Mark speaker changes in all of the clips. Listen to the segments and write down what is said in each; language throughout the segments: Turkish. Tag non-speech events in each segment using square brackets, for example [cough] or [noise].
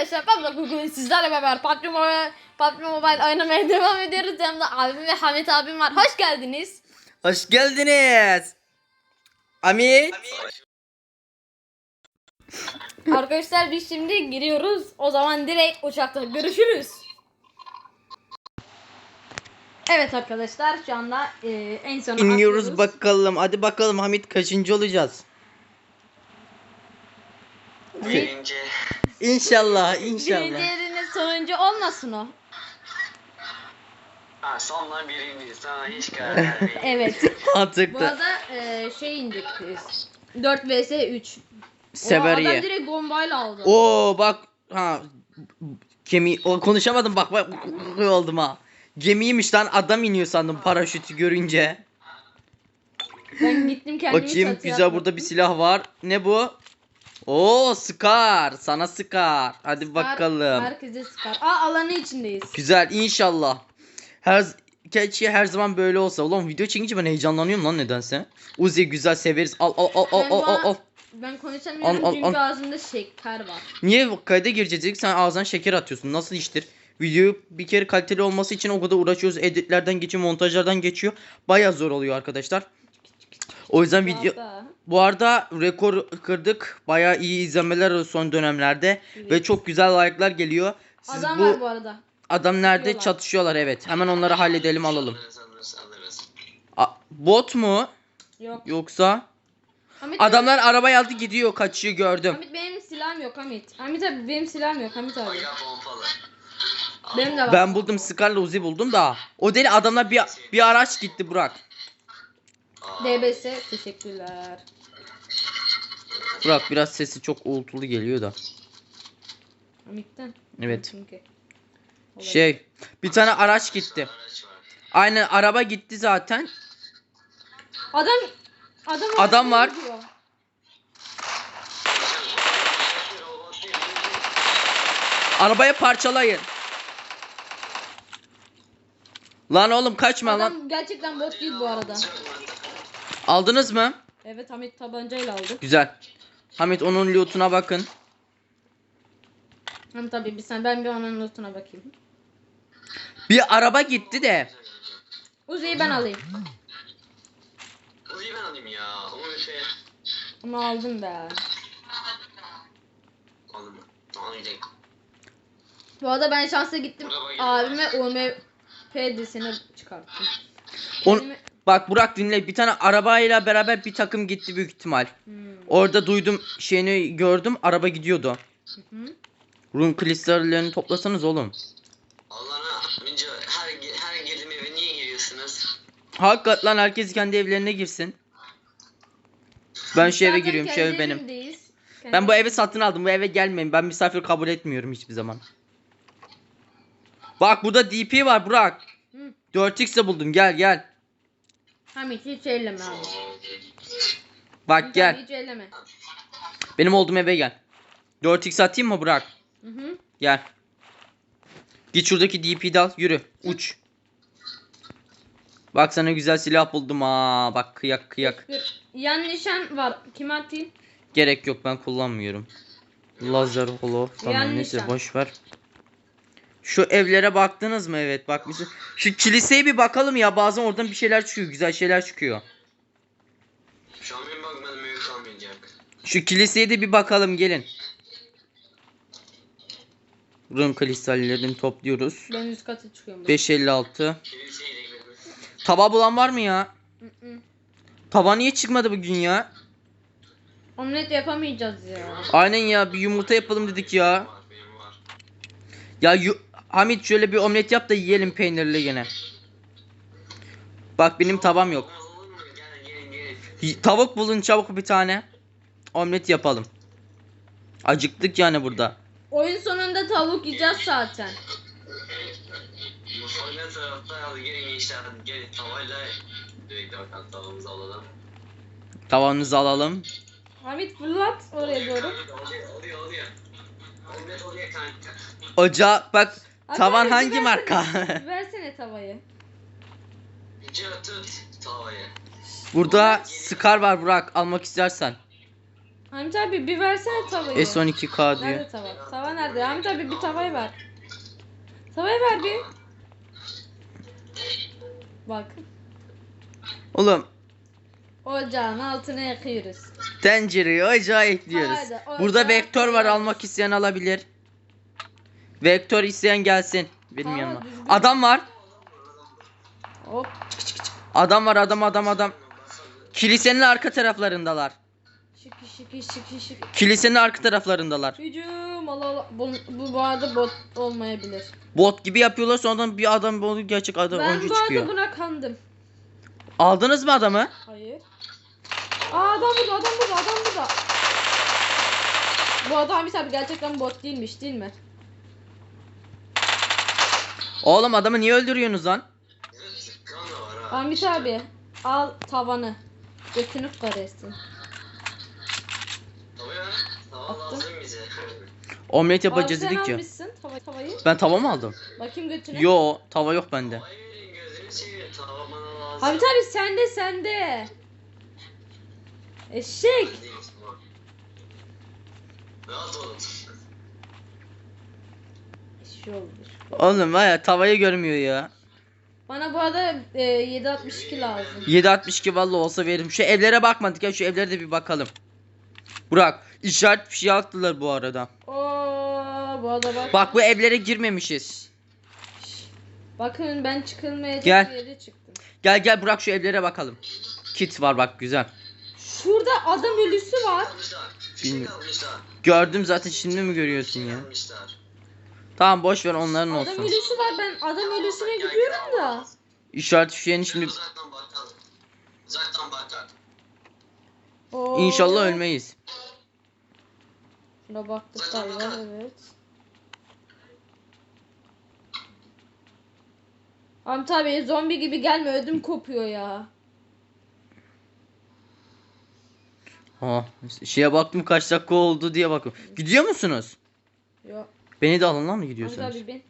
Speaker 1: arkadaşlar ben de bugün sizlerle beraber PUBG Mobile, PUBG Mobile oynamaya devam ediyoruz. Yanımda abim ve Hamit abim var. Hoş geldiniz.
Speaker 2: Hoş geldiniz. Amit.
Speaker 1: arkadaşlar biz şimdi giriyoruz. O zaman direkt uçakta görüşürüz. Evet arkadaşlar şu anda e, en sona
Speaker 2: İniyoruz
Speaker 1: atlıyoruz.
Speaker 2: bakalım. Hadi bakalım Hamit kaçıncı olacağız?
Speaker 3: Birinci.
Speaker 2: İnşallah, inşallah.
Speaker 1: Birinci yerine sonuncu olmasın o.
Speaker 3: Ha, sonla birinci. Sana hiç karar vermeyin.
Speaker 1: Evet. Bu
Speaker 2: Mantıklı.
Speaker 1: arada e, şey indik biz. 4 vs 3. O adam
Speaker 2: Severiye.
Speaker 1: direkt bombayla aldı.
Speaker 2: Oo bak ha gemi o konuşamadım bak bak oldum ha. Gemiymiş lan adam iniyor sandım paraşütü görünce.
Speaker 1: Ben gittim kendimi
Speaker 2: Bakayım
Speaker 1: çatıya
Speaker 2: güzel
Speaker 1: attım.
Speaker 2: burada bir silah var. Ne bu? Oo Scar. Sana Scar. Hadi
Speaker 1: Sıkar,
Speaker 2: bakalım.
Speaker 1: Herkese sıkar. Aa alanı içindeyiz.
Speaker 2: Güzel inşallah. Her Keşke her zaman böyle olsa. Ulan video çekince ben heyecanlanıyorum lan nedense. Uzi güzel severiz. Al al al al al al al.
Speaker 1: Ben konuşamıyorum
Speaker 2: al,
Speaker 1: çünkü
Speaker 2: al.
Speaker 1: ağzımda şeker var.
Speaker 2: Niye kayda gireceğiz dedik sen ağzından şeker atıyorsun. Nasıl iştir? Video bir kere kaliteli olması için o kadar uğraşıyoruz. Editlerden geçiyor, montajlardan geçiyor. Baya zor oluyor arkadaşlar. O yüzden video bu arada rekor kırdık. Baya iyi izlemeler son dönemlerde
Speaker 1: Evet.
Speaker 2: ve çok güzel like'lar geliyor. Siz
Speaker 1: Adam
Speaker 2: bu,
Speaker 1: var bu arada.
Speaker 2: adam nerede
Speaker 1: Çatışıyorlar.
Speaker 2: çatışıyorlar evet. Hemen onları halledelim alalım. A- bot mu
Speaker 1: Yok.
Speaker 2: yoksa
Speaker 1: Hamit,
Speaker 2: adamlar arabayı aldı gidiyor kaçıyor gördüm.
Speaker 1: Hamit benim silahım yok Hamit. Hamit abi benim silahım yok Hamit abi.
Speaker 3: Bayağı.
Speaker 1: Benim de var.
Speaker 2: Ben buldum Scar'la Uzi buldum da. O deli adamlar bir bir araç gitti Burak.
Speaker 1: DBS teşekkürler.
Speaker 2: Burak biraz sesi çok uğultulu geliyor da.
Speaker 1: Hamit'ten.
Speaker 2: Evet.
Speaker 1: Çünkü. Olabilir.
Speaker 2: Şey bir tane araç gitti. Aynen araba gitti zaten.
Speaker 1: Adam adam
Speaker 2: Adam var.
Speaker 1: gidiyor.
Speaker 2: Arabayı parçalayın. Lan oğlum kaçma lan.
Speaker 1: Adam gerçekten bot değil bu arada.
Speaker 2: Aldınız mı?
Speaker 1: Evet Hamit tabancayla aldı.
Speaker 2: Güzel. Hamit onun lootuna bakın.
Speaker 1: Hamit abi bir sen ben bir onun notuna bakayım.
Speaker 2: Bir araba gitti de.
Speaker 1: Uzi'yi ben alayım.
Speaker 3: Uzi'yi ben alayım ya. O şey.
Speaker 1: Onu aldım ben.
Speaker 3: Aldım. Gidelim.
Speaker 1: Bu arada ben şansa gittim. Abime UMP deseni çıkarttım.
Speaker 2: On,
Speaker 1: Kendime-
Speaker 2: bak Burak dinle bir tane arabayla beraber bir takım gitti büyük ihtimal.
Speaker 1: Hmm.
Speaker 2: Orada duydum şeyini gördüm araba gidiyordu.
Speaker 1: Hı hı.
Speaker 2: Rune kristallerini toplasanız oğlum.
Speaker 3: Allah'ına mince her, her girdiğim eve niye giriyorsunuz?
Speaker 2: Hakikat lan herkes kendi evlerine girsin. Ben şu eve
Speaker 1: Zaten
Speaker 2: giriyorum şu
Speaker 1: kendi
Speaker 2: ev benim.
Speaker 1: evimdeyiz. Kendi
Speaker 2: Ben bu evi satın aldım bu eve gelmeyin ben misafir kabul etmiyorum hiçbir zaman. Bak burada DP var Burak.
Speaker 1: Hı.
Speaker 2: 4x de buldum gel gel.
Speaker 1: Hamit hiç elleme abi.
Speaker 2: Bak
Speaker 1: Hamit
Speaker 2: gel.
Speaker 1: Hiç elleme.
Speaker 2: Benim olduğum eve gel. 4x atayım mı Burak?
Speaker 1: Hı hı.
Speaker 2: Gel. Git şuradaki DP'yi de al yürü uç. Bak sana güzel silah buldum ha. Bak kıyak kıyak.
Speaker 1: Yan nişan var. Kime atayım?
Speaker 2: Gerek yok ben kullanmıyorum. Lazer holo tamam
Speaker 1: Yani
Speaker 2: neyse
Speaker 1: sen.
Speaker 2: boş ver. Şu evlere baktınız mı? Evet bakmışsın. Şu kiliseye bir bakalım ya bazen oradan bir şeyler çıkıyor güzel şeyler çıkıyor.
Speaker 3: Şu
Speaker 2: kiliseye de bir bakalım gelin. Rune kristallerini topluyoruz.
Speaker 1: Ben üst katı çıkıyorum.
Speaker 2: 556.
Speaker 3: Kiliseye de gidelim.
Speaker 2: Tava bulan var mı ya?
Speaker 1: Hı hı.
Speaker 2: Tava niye çıkmadı bugün ya?
Speaker 1: Omlet yapamayacağız ya.
Speaker 2: Aynen ya bir yumurta yapalım dedik ya. Ya yu- Hamit şöyle bir omlet yap da yiyelim peynirli gene. Bak benim tavam yok. Tavuk bulun çabuk bir tane. Omlet yapalım. Acıktık yani burada.
Speaker 1: Oyun sonunda tavuk yiyeceğiz zaten.
Speaker 3: Mutfaktan tarafta hadi gelin gençler hadi gelin tavayla direkt bakalım tavamızı alalım.
Speaker 1: Hamit fırlat oraya doğru.
Speaker 3: Oluyor oluyor oluyor. Omlet oluyor kanka.
Speaker 2: Ocağa bak tavan
Speaker 1: abi,
Speaker 2: hangi
Speaker 1: versene-
Speaker 2: marka? [laughs]
Speaker 1: Versene tavayı.
Speaker 3: Tut tavayı.
Speaker 2: burada Scar var Burak almak istersen.
Speaker 1: Hamit abi bir versene tavayı.
Speaker 2: S12K diyor.
Speaker 1: Nerede tava? Tava nerede? Hamit abi bir tavayı ver. Tavayı ver bir. Bak.
Speaker 2: Oğlum
Speaker 1: Ocağın altına yakıyoruz.
Speaker 2: tencereyi ocağa ekliyoruz.
Speaker 1: Hadi,
Speaker 2: Burada vektör var almak isteyen alabilir. Vektör isteyen gelsin. Benim
Speaker 1: Tamam,
Speaker 2: yanıma.
Speaker 1: düzgün.
Speaker 2: Adam var.
Speaker 1: Hop.
Speaker 2: Adam var adam adam adam. Kilisenin arka taraflarındalar.
Speaker 1: Şıkı şıkı şıkı şıkı.
Speaker 2: Kilisenin arka taraflarındalar.
Speaker 1: Hücum Allah Allah. Bu, bu, bu arada bot olmayabilir.
Speaker 2: Bot gibi yapıyorlar sonradan bir adam bu gerçek adam
Speaker 1: ben
Speaker 2: oyuncu
Speaker 1: bu arada
Speaker 2: çıkıyor.
Speaker 1: buna kandım.
Speaker 2: Aldınız mı adamı?
Speaker 1: Hayır. Aa adam burada adam burada adam burada. Bu adam bir tabi gerçekten bot değilmiş değil mi?
Speaker 2: Oğlum adamı niye öldürüyorsunuz lan?
Speaker 1: Hamit abi al tavanı. Götünü Attım.
Speaker 3: bize.
Speaker 2: Omlet yapacağız dedik ya.
Speaker 1: almışsın tava, tavayı.
Speaker 2: Ben tava mı aldım?
Speaker 1: Bakayım götüne.
Speaker 2: Yo tava yok bende.
Speaker 3: Hayır gözünü seveyim. Tava bana lazım.
Speaker 1: Hamit abi sende sende. Eşek.
Speaker 3: Rahat olun.
Speaker 1: Eşek olmuş.
Speaker 2: Oğlum var ya tavayı görmüyor ya.
Speaker 1: Bana bu arada e, 762 lazım.
Speaker 2: 762 valla olsa veririm. Şu evlere bakmadık ya şu evlere de bir bakalım. Burak işaret bir şey attılar bu arada.
Speaker 1: Oo bu arada bak.
Speaker 2: Bak bu evlere girmemişiz.
Speaker 1: Bakın ben çıkılmayacak
Speaker 2: Gel.
Speaker 1: bir yere çıktım.
Speaker 2: Gel gel Burak şu evlere bakalım. Kit var bak güzel.
Speaker 1: Şurada adam ölüsü var.
Speaker 3: Şey
Speaker 2: Bilmiyorum. Gördüm zaten şimdi mi görüyorsun
Speaker 3: şey
Speaker 2: ya? Tamam boş ver onların
Speaker 1: Adam
Speaker 2: olsun.
Speaker 1: ölüsü var ben adam ölüsüne gidiyorum da.
Speaker 2: İşaret fişeğini şimdi
Speaker 3: Uzaktan bakalım. Uzaktan bakar.
Speaker 1: Oo.
Speaker 2: inşallah ölmeyiz.
Speaker 1: Şuna baktık galiba evet. Hamit abi zombi gibi gelme ödüm kopuyor ya.
Speaker 2: Ha, şeye baktım kaç dakika oldu diye bakıyorum. Gidiyor musunuz?
Speaker 1: Yok.
Speaker 2: Beni de alın lan gidiyorsanız?
Speaker 1: abi bin.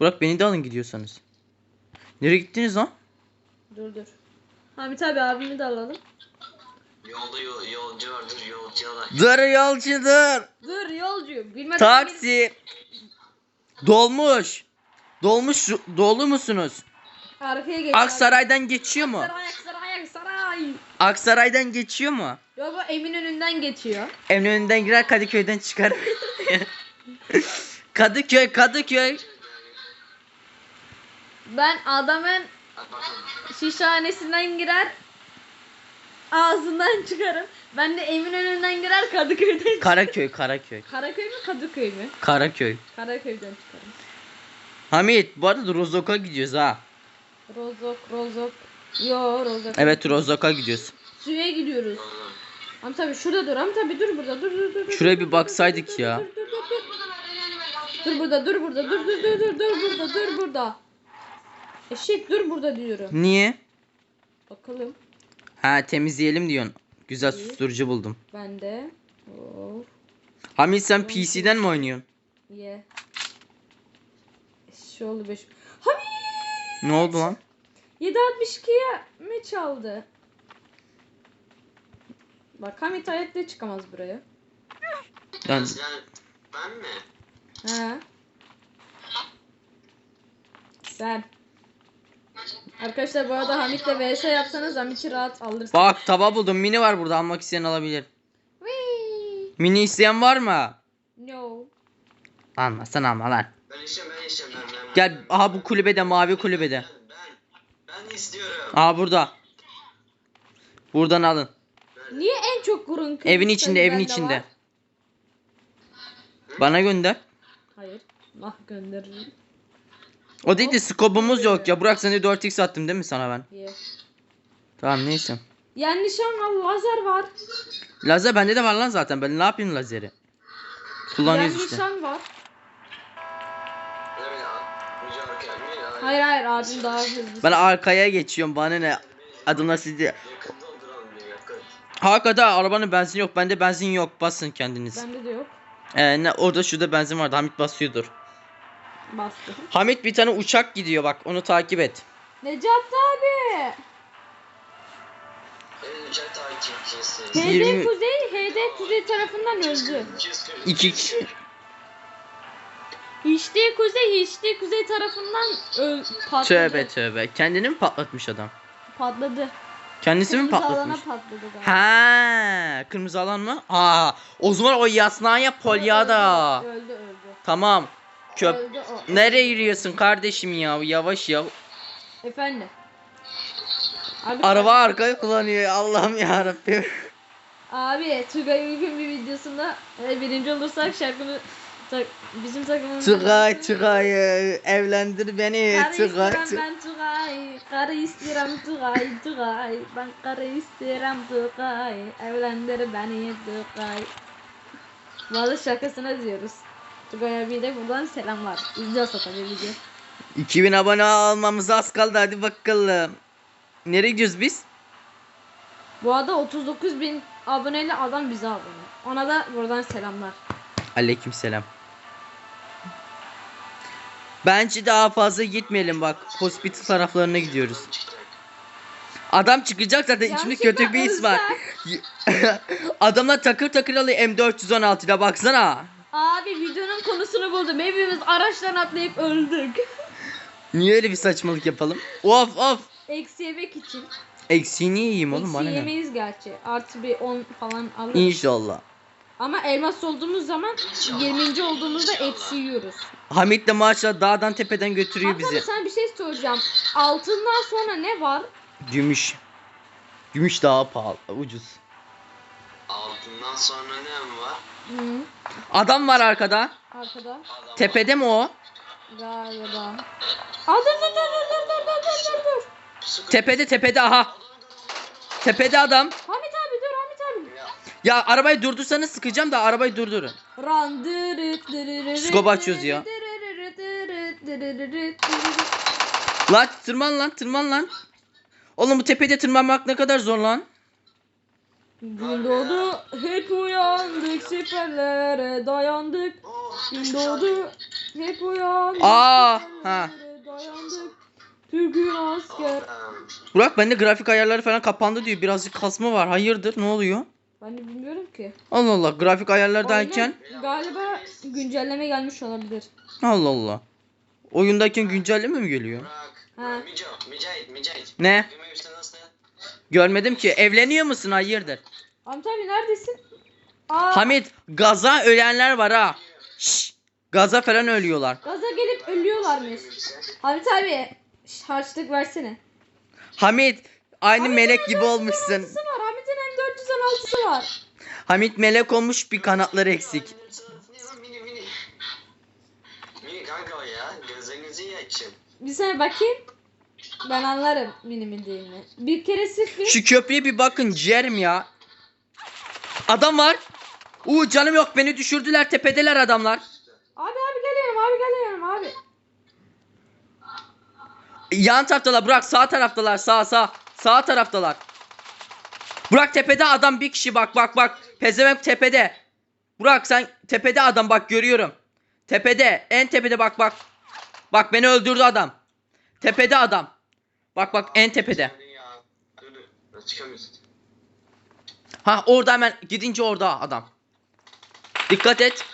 Speaker 2: Burak beni de alın gidiyorsanız. Nereye gittiniz lan?
Speaker 1: Dur dur. Hamit abi abimi de alalım.
Speaker 3: Yolda yol, yolcu vardır yolcuya da.
Speaker 2: Dır yolcudur.
Speaker 1: Dur yolcu. Bilmeden
Speaker 2: Taksi. Dolmuş. Dolmuş dolu musunuz?
Speaker 1: Arkaya geç.
Speaker 2: Aksaray'dan geçiyor mu?
Speaker 1: Aksaray Aksaray Aksaray.
Speaker 2: Aksaray'dan geçiyor mu?
Speaker 1: Yo bu Eminönü'nden geçiyor.
Speaker 2: Eminönü'nden girer Kadıköy'den çıkar. [laughs] [laughs] Kadıköy Kadıköy.
Speaker 1: Ben adamın şişhanesinden girer. Ağzından çıkarım. Ben de Eminönü'nden girer Kadıköy'den çıkarım.
Speaker 2: Karaköy Karaköy.
Speaker 1: Karaköy mü Kadıköy mü?
Speaker 2: Karaköy.
Speaker 1: Karaköy'den çıkarım.
Speaker 2: Hamit bu arada Rozok'a gidiyoruz ha.
Speaker 1: Rozok, Rozok. Yo Rozok.
Speaker 2: Evet Rozok'a gidiyoruz.
Speaker 1: Suya gidiyoruz. Ama tabi şurada dur. Ama tabi dur burada. Dur dur dur. dur,
Speaker 2: Şuraya
Speaker 1: dur,
Speaker 2: bir
Speaker 1: dur,
Speaker 2: baksaydık
Speaker 1: dur,
Speaker 2: ya.
Speaker 1: Dur dur dur dur. Dur burada dur burada dur dur dur dur dur burada dur burada. Eşek dur burada diyorum.
Speaker 2: Niye?
Speaker 1: Bakalım.
Speaker 2: Ha temizleyelim diyorsun. Güzel
Speaker 1: İyi.
Speaker 2: susturucu buldum.
Speaker 1: Ben de. Of.
Speaker 2: Hamit sen PC'den mi oynuyorsun?
Speaker 1: Ye. Eşek oldu beş. Hamit.
Speaker 2: Ne oldu lan?
Speaker 1: 762'ye mi çaldı? Bak Hamit hayatta çıkamaz buraya.
Speaker 2: Yani
Speaker 3: ben mi?
Speaker 1: He. Sen. Arkadaşlar bu arada Hamit'le vs yapsanız Hamit'i rahat alırsın.
Speaker 2: bak tava buldum. Mini var burada. Almak isteyen alabilir.
Speaker 1: Whee!
Speaker 2: Mini isteyen var mı?
Speaker 1: No.
Speaker 2: Alma sen alma lan.
Speaker 3: Ben işim ben işim ben ben.
Speaker 2: Gel
Speaker 3: ben,
Speaker 2: aha bu kulübede mavi kulübede.
Speaker 3: Ben ben, ben istiyorum.
Speaker 2: Aha burada. Buradan alın.
Speaker 1: Niye en çok gurun
Speaker 2: Evin içinde evin içinde.
Speaker 1: var?
Speaker 2: Bana gönder.
Speaker 1: Ah gönderirim.
Speaker 2: O değil de skobumuz yok ya. Burak sana 4x attım değil mi sana ben?
Speaker 1: Ye.
Speaker 2: Tamam neyse.
Speaker 1: Yani nişan var, lazer var.
Speaker 2: Lazer bende de var lan zaten. Ben ne yapayım lazeri? Kullanıyoruz
Speaker 1: Yani
Speaker 2: işte.
Speaker 1: nişan var. Hayır hayır abim daha hızlı.
Speaker 2: Ben arkaya geçiyorum. Bana ne? Adımla sizi. Hakikaten arabanın benzin yok. Bende benzin yok. Basın kendiniz.
Speaker 1: Bende de yok.
Speaker 2: Ee, ne, orada şurada benzin vardı. Hamit basıyordur.
Speaker 1: Bastım.
Speaker 2: Hamit bir tane uçak gidiyor bak. Onu takip et.
Speaker 1: Necat abi. HD
Speaker 2: 20
Speaker 1: Kuzey, HD Kuzey tarafından öldü.
Speaker 3: 240.
Speaker 2: İki kişi.
Speaker 1: HD Kuzey, HD Kuzey tarafından öl patladı.
Speaker 2: Tövbe tövbe. Kendini mi patlatmış adam?
Speaker 1: Patladı.
Speaker 2: Kendisi mi
Speaker 1: Kırmızı alana
Speaker 2: patlatmış?
Speaker 1: patladı galiba.
Speaker 2: Ha, kırmızı alan mı? Aa, o zaman o Yasnaya Polyada.
Speaker 1: Öldü, öldü. öldü.
Speaker 2: Tamam. Köp.
Speaker 1: Öldü o.
Speaker 2: Nereye yürüyorsun kardeşim ya? Yavaş ya.
Speaker 1: Efendim. Abi,
Speaker 2: Araba arkayı kullanıyor. Allah'ım ya Rabbim.
Speaker 1: Abi Tugay Uygun bir videosunda e, birinci olursak şarkımı ta- bizim takımımız
Speaker 2: Tugay Tugay e, evlendir beni.
Speaker 1: Karı
Speaker 2: Tugay
Speaker 1: istiyorum
Speaker 2: Tugay.
Speaker 1: ben Tugay Karı istiyorum Tugay Tugay Ben karı istiyorum Tugay Evlendir beni Tugay Vallahi şakasına diyoruz Tugay abiye de buradan selamlar İzliyorsa tabii video
Speaker 2: 2000 abone olmamız az kaldı hadi bakalım. Nereye gidiyoruz biz?
Speaker 1: Bu arada 39 bin aboneli adam bize abone Ona da buradan selamlar
Speaker 2: Aleykümselam. Bence daha fazla gitmeyelim bak. Hospital taraflarına gidiyoruz. Adam çıkacak zaten içimde kötü bir his var. [laughs] Adamlar takır takır alıyor M416 ile baksana.
Speaker 1: Abi konusunu buldum hepimiz araçtan atlayıp öldük
Speaker 2: Niye öyle bir saçmalık yapalım? Of of.
Speaker 1: Eksi yemek için
Speaker 2: Eksiğini yiyeyim oğlum
Speaker 1: Eksi
Speaker 2: bana ne?
Speaker 1: yemeyiz gerçi. Artı bir 10 falan alırız.
Speaker 2: İnşallah.
Speaker 1: Ama elmas olduğumuz zaman 20. olduğumuzda eksi yiyoruz.
Speaker 2: Hamit de maşallah dağdan tepeden götürüyor
Speaker 1: Hakan
Speaker 2: bizi.
Speaker 1: sana bir şey soracağım. Altından sonra ne var?
Speaker 2: Gümüş. Gümüş daha pahalı, ucuz.
Speaker 3: Altından sonra ne var?
Speaker 1: Hı,
Speaker 2: Adam var arkada.
Speaker 1: arkada.
Speaker 3: Adam
Speaker 2: Tepede mi o?
Speaker 1: Galiba. Aa dur dur dur dur dur dur dur dur dur.
Speaker 2: Tepede tepede aha. Tepede adam.
Speaker 1: Hamit abi dur Hamit abi.
Speaker 3: Ya,
Speaker 2: arabayı durdursanız sıkacağım da arabayı durdurun.
Speaker 1: Ran
Speaker 2: açıyoruz ya. Lan tırman lan tırman lan. Oğlum bu tepede tırmanmak ne kadar zor lan.
Speaker 1: Gün doğdu hep uyandık siperlere dayandık. Gün doğdu hep uyandık
Speaker 2: Aa,
Speaker 1: siperlere dayandık. Türk'ün asker.
Speaker 2: Burak bende grafik ayarları falan kapandı diyor. Birazcık kasma var. Hayırdır ne oluyor?
Speaker 1: Ben de bilmiyorum ki.
Speaker 2: Allah Allah grafik ayarları derken.
Speaker 1: Oyuna galiba güncelleme gelmiş olabilir.
Speaker 2: Allah Allah. Oyundayken güncelleme mi geliyor?
Speaker 3: Bırak.
Speaker 1: Ha.
Speaker 3: Mücahit, Mücahit.
Speaker 2: Ne? Görmedim ki. Evleniyor musun? Hayırdır?
Speaker 1: Hamit abi neredesin? Aa,
Speaker 2: Hamit gaza ölenler var ha. Şşş. Gaza falan ölüyorlar.
Speaker 1: gaza gelip ölüyorlarmış. Hamit abi şş, harçlık versene.
Speaker 2: Hamit aynı
Speaker 1: Hamit'in
Speaker 2: melek gibi
Speaker 1: M416'sı
Speaker 2: olmuşsun.
Speaker 1: var. Hamit'in M416'sı var.
Speaker 2: Hamit melek olmuş bir kanatları eksik.
Speaker 3: Mini mini. Mini kanka o ya. Gözlerinizi iyi açın.
Speaker 1: Bir sene bakayım. Ben anlarım minimin değil mi? Bir kere sık.
Speaker 2: Şu köprüye bir bakın ciğerim ya. Adam var. Uuu canım yok beni düşürdüler tepedeler adamlar.
Speaker 1: Abi abi geliyorum abi geliyorum abi.
Speaker 2: Yan taraftalar Burak sağ taraftalar sağ sağ. Sağ taraftalar. Burak tepede adam bir kişi bak bak bak. Pezevenk tepede. Burak sen tepede adam bak görüyorum. Tepede en tepede bak bak. Bak beni öldürdü adam. Tepede adam. Bak bak en tepede. Ha orada hemen gidince orada adam. Dikkat et.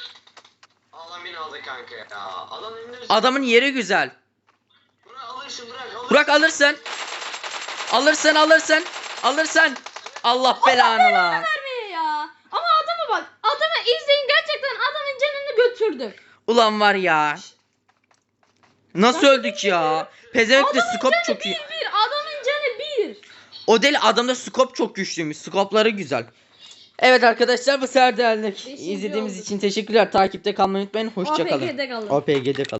Speaker 3: Allah beni aldı kanka ya. Adam indirsin.
Speaker 2: Adamın yeri güzel.
Speaker 3: Bırak alırsın bırak alırsın.
Speaker 2: Burak alırsın. Alırsın alırsın. Alırsın. Allah belanı lan.
Speaker 1: Vermeye ya. Ama adamı bak. Adamı izleyin gerçekten adamın canını götürdüm.
Speaker 2: Ulan var ya. Nasıl öldük ya? Pezevenk de skop çok iyi.
Speaker 1: bir bir. Adamın canı bir.
Speaker 2: O deli adamda skop çok güçlüymüş. Skopları güzel. Evet arkadaşlar bu sefer de geldik.
Speaker 1: Beşinci
Speaker 2: İzlediğimiz
Speaker 1: olduk.
Speaker 2: için teşekkürler. Takipte kalmayı unutmayın. Hoşçakalın.
Speaker 1: APG'de kalın.
Speaker 2: APG'de kalın.